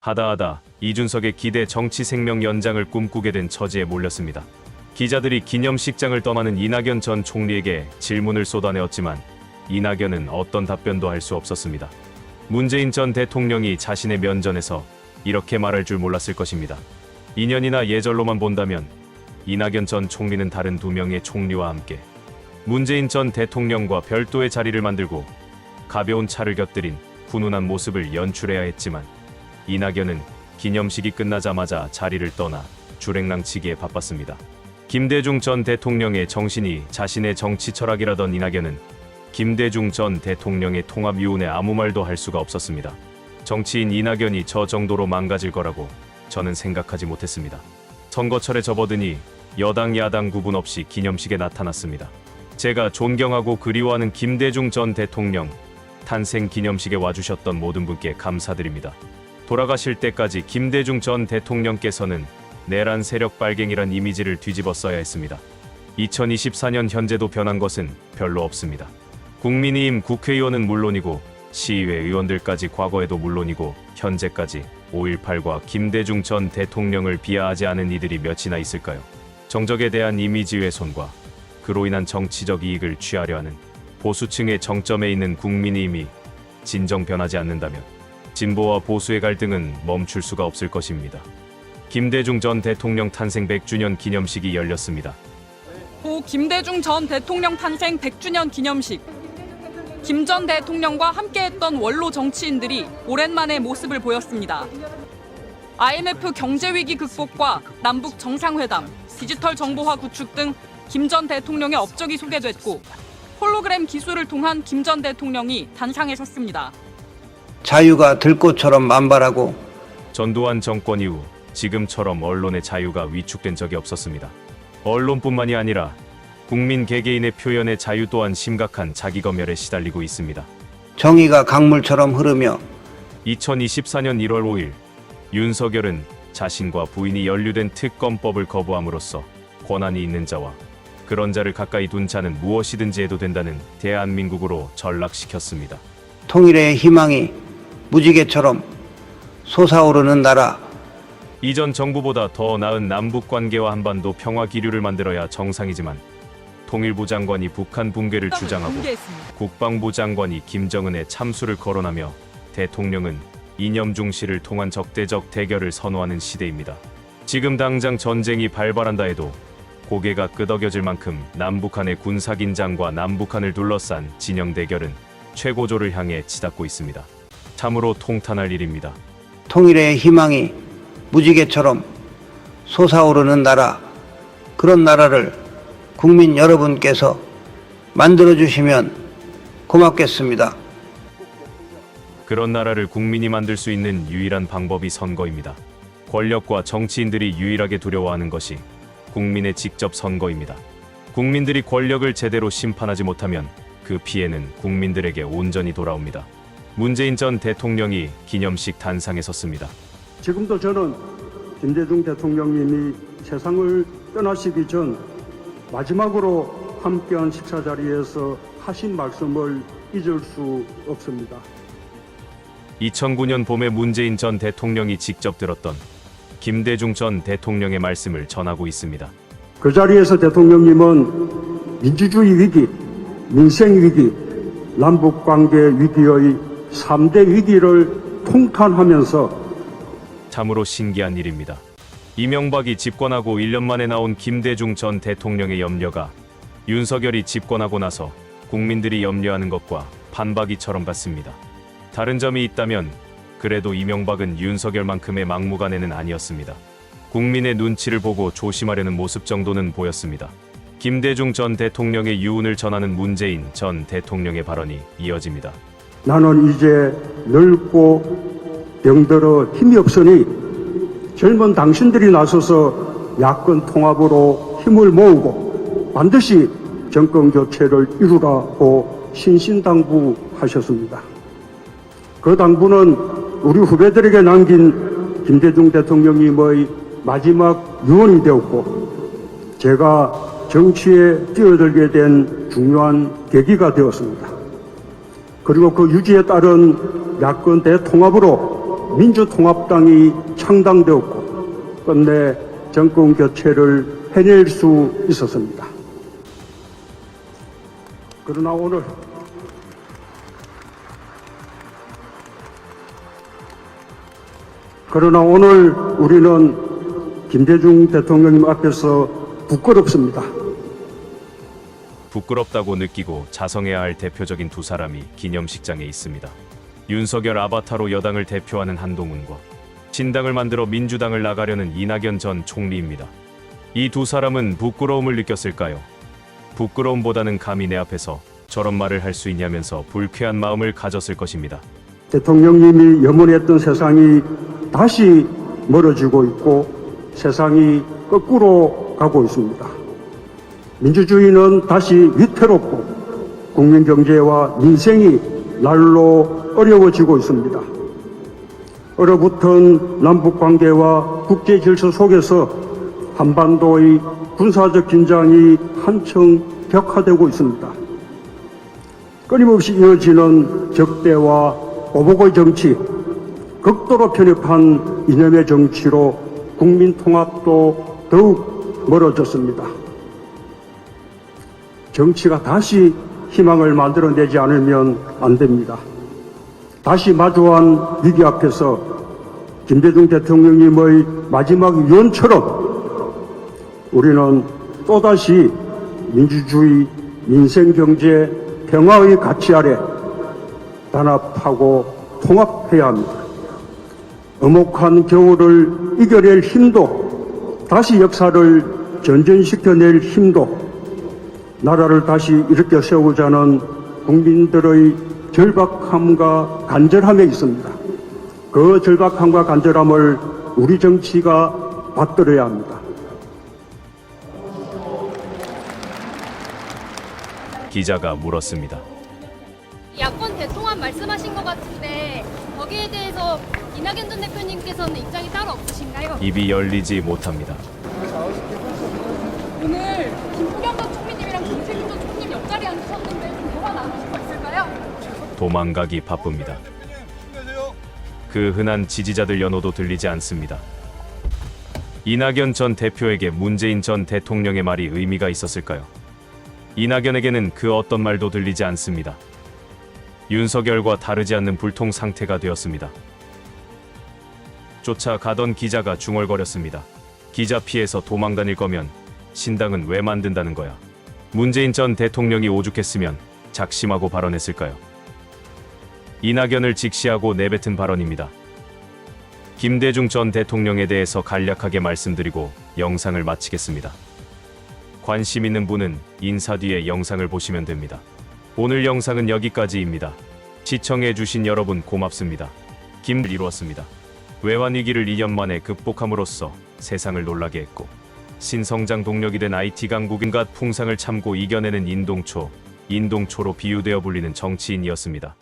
하다하다 이준석의 기대 정치 생명 연장을 꿈꾸게 된 처지에 몰렸습니다. 기자들이 기념식장을 떠나는 이낙연 전 총리에게 질문을 쏟아내었지만 이낙연은 어떤 답변도 할 수 없었습니다. 문재인 전 대통령이 자신의 면전에서 이렇게 말할 줄 몰랐을 것입니다. 인연이나 예절로만 본다면 이낙연 전 총리는 다른 두 명의 총리와 함께 문재인 전 대통령과 별도의 자리를 만들고 가벼운 차를 곁들인 훈훈한 모습을 연출해야 했지만 이낙연은 기념식이 끝나자마자 자리를 떠나 주랭랑치기에 바빴습니다. 김대중 전 대통령의 정신이 자신의 정치 철학이라던 이낙연은 김대중 전 대통령의 통합위원회 아무 말도 할 수가 없었습니다. 정치인 이낙연이 저 정도로 망가질 거라고 저는 생각하지 못했습니다. 선거철에 접어드니 여당 야당 구분 없이 기념식에 나타났습니다. 제가 존경하고 그리워하는 김대중 전 대통령 탄생 기념식에 와주셨던 모든 분께 감사드립니다. 돌아가실 때까지 김대중 전 대통령께서는 내란 세력 빨갱이란 이미지를 뒤집어 써야 했습니다. 2024년 현재도 변한 것은 별로 없습니다. 국민의힘 국회의원은 물론이고 시의회 의원들까지 과거에도 물론이고 현재까지 5.18과 김대중 전 대통령을 비하하지 않은 이들이 몇이나 있을까요? 정적에 대한 이미지 훼손과 그로 인한 정치적 이익을 취하려 하는 보수층의 정점에 있는 국민의힘이 진정 변하지 않는다면 진보와 보수의 갈등은 멈출 수가 없을 것입니다. 김대중 전 대통령 탄생 100주년 기념식이 열렸습니다. 고 김대중 전 대통령 탄생 100주년 기념식. 김 전 대통령과 함께했던 원로 정치인들이 오랜만에 모습을 보였습니다. IMF 경제 위기 극복과 남북 정상회담, 디지털 정보화 구축 등 김 전 대통령의 업적이 소개됐고 홀로그램 기술을 통한 김 전 대통령이 단상에 섰습니다. 자유가 들꽃처럼 만발하고 전두환 정권 이후 지금처럼 언론의 자유가 위축된 적이 없었습니다. 언론뿐만이 아니라 국민 개개인의 표현의 자유 또한 심각한 자기검열에 시달리고 있습니다. 정의가 강물처럼 흐르며 2024년 1월 5일 윤석열은 자신과 부인이 연루된 특검법을 거부함으로써 권한이 있는 자와 그런 자를 가까이 둔 자는 무엇이든지 해도 된다는 대한민국으로 전락시켰습니다. 통일의 희망이 무지개처럼 솟아오르는 나라 이전 정부보다 더 나은 남북 관계와 한반도 평화 기류를 만들어야 정상이지만 통일부 장관이 북한 붕괴를 주장하고. 국방부 장관이 김정은의 참수를 거론하며 대통령은 이념 중시를 통한 적대적 대결을 선호하는 시대입니다. 지금 당장 전쟁이 발발한다 해도 고개가 끄덕여질 만큼 남북한의 군사 긴장과 남북한을 둘러싼 진영 대결은 최고조를 향해 치닫고 있습니다. 참으로 통탄할 일입니다. 통일의 희망이 무지개처럼 솟아오르는 나라 그런 나라를 국민 여러분께서 만들어 주시면 고맙겠습니다. 그런 나라를 국민이 만들 수 있는 유일한 방법이 선거입니다. 권력과 정치인들이 유일하게 두려워하는 것이 국민의 직접 선거입니다. 국민들이 권력을 제대로 심판하지 못하면 그 피해는 국민들에게 온전히 돌아옵니다. 문재인 전 대통령이 기념식 단상에 섰습니다. 지금도 저는 김대중 대통령님이 세상을 떠나시기 전 마지막으로 함께한 식사 자리에서 하신 말씀을 잊을 수 없습니다. 2009년 봄에 문재인 전 대통령이 직접 들었던 김대중 전 대통령의 말씀을 전하고 있습니다. 그 자리에서 대통령님은 민주주의 위기, 민생 위기, 남북 관계 위기의 3대 위기를 통탄하면서 참으로 신기한 일입니다. 이명박이 집권하고 1년 만에 나온 김대중 전 대통령의 염려가 윤석열이 집권하고 나서 국민들이 염려하는 것과 반박이처럼 같습니다. 다른 점이 있다면 그래도 이명박은 윤석열만큼의 막무가내는 아니었습니다. 국민의 눈치를 보고 조심하려는 모습 정도는 보였습니다. 김대중 전 대통령의 유운을 전하는 문재인 전 대통령의 발언이 이어집니다. 나는 이제 늙고 병들어 힘이 없으니 젊은 당신들이 나서서 야권 통합으로 힘을 모으고 반드시 정권 교체를 이루라고 신신당부하셨습니다. 그 당부는 우리 후배들에게 남긴 김대중 대통령님의 마지막 유언이 되었고 제가 정치에 뛰어들게 된 중요한 계기가 되었습니다. 그리고 그 유지에 따른 야권 대 통합으로 민주통합당이 창당되었고 끝내 정권 교체를 해낼 수 있었습니다. 그러나 오늘 그러나 오늘 우리는 김대중 대통령님 앞에서 부끄럽습니다. 부끄럽다고 느끼고 자성해야 할 대표적인 두 사람이 기념식장에 있습니다. 윤석열 아바타로 여당을 대표하는 한동훈과 신당을 만들어 민주당을 나가려는 이낙연 전 총리입니다. 이 두 사람은 부끄러움을 느꼈을까요? 부끄러움보다는 감히 내 앞에서 저런 말을 할 수 있냐면서 불쾌한 마음을 가졌을 것입니다. 대통령님이 염원했던 세상이 다시 멀어지고 있고 세상이 거꾸로 가고 있습니다. 민주주의는 다시 위태롭고 국민 경제와 민생이 날로 어려워지고 있습니다. 얼어붙은 남북 관계와 국제 질서 속에서 한반도의 군사적 긴장이 한층 격화되고 있습니다. 끊임없이 이어지는 적대와 오복의 정치, 극도로 편협한 이념의 정치로 국민 통합도 더욱 멀어졌습니다. 정치가 다시 희망을 만들어내지 않으면 안 됩니다. 다시 마주한 위기 앞에서 김대중 대통령님의 마지막 유언처럼 우리는 또다시 민주주의, 민생경제, 평화의 가치 아래 단합하고 통합해야 합니다. 엄혹한 겨울을 이겨낼 힘도 다시 역사를 전전시켜낼 힘도 나라를 다시 일으켜 세우자는 국민들의 절박함과 간절함에 있습니다. 그 절박함과 간절함을 우리 정치가 받들어야 합니다. 기자가 물었습니다. 야권 대통합 말씀하신 것 같은데 거기에 대해서 이낙연 전 대표님께서는 입장이 따로 없으신가요? 입이 열리지 못합니다. 오늘 김부겸 전 총리님이랑 김세균 전 총리님 옆자리에 앉으셨는데 좀 대화 나누실 거 있을까요? 도망가기 바쁩니다. 그 흔한 지지자들 연호도 들리지 않습니다. 이낙연 전 대표에게 문재인 전 대통령의 말이 의미가 있었을까요? 이낙연에게는 그 어떤 말도 들리지 않습니다. 윤석열과 다르지 않는 불통 상태가 되었습니다. 쫓아가던 기자가 중얼거렸습니다. 기자 피해서 도망 다닐 거면 신당은 왜 만든다는 거야? 문재인 전 대통령이 오죽했으면 작심하고 발언했을까요? 이낙연을 직시하고 내뱉은 발언입니다. 김대중 전 대통령에 대해서 간략하게 말씀드리고 영상을 마치겠습니다. 관심 있는 분은 인사 뒤에 영상을 보시면 됩니다. 오늘 영상은 여기까지입니다. 시청해주신 여러분 고맙습니다. 김을 이루었습니다. 외환 위기를 2년 만에 극복함으로써 세상을 놀라게 했고 신성장 동력이 된 IT 강국인과 풍상을 참고 이겨내는 인동초, 인동초로 비유되어 불리는 정치인이었습니다.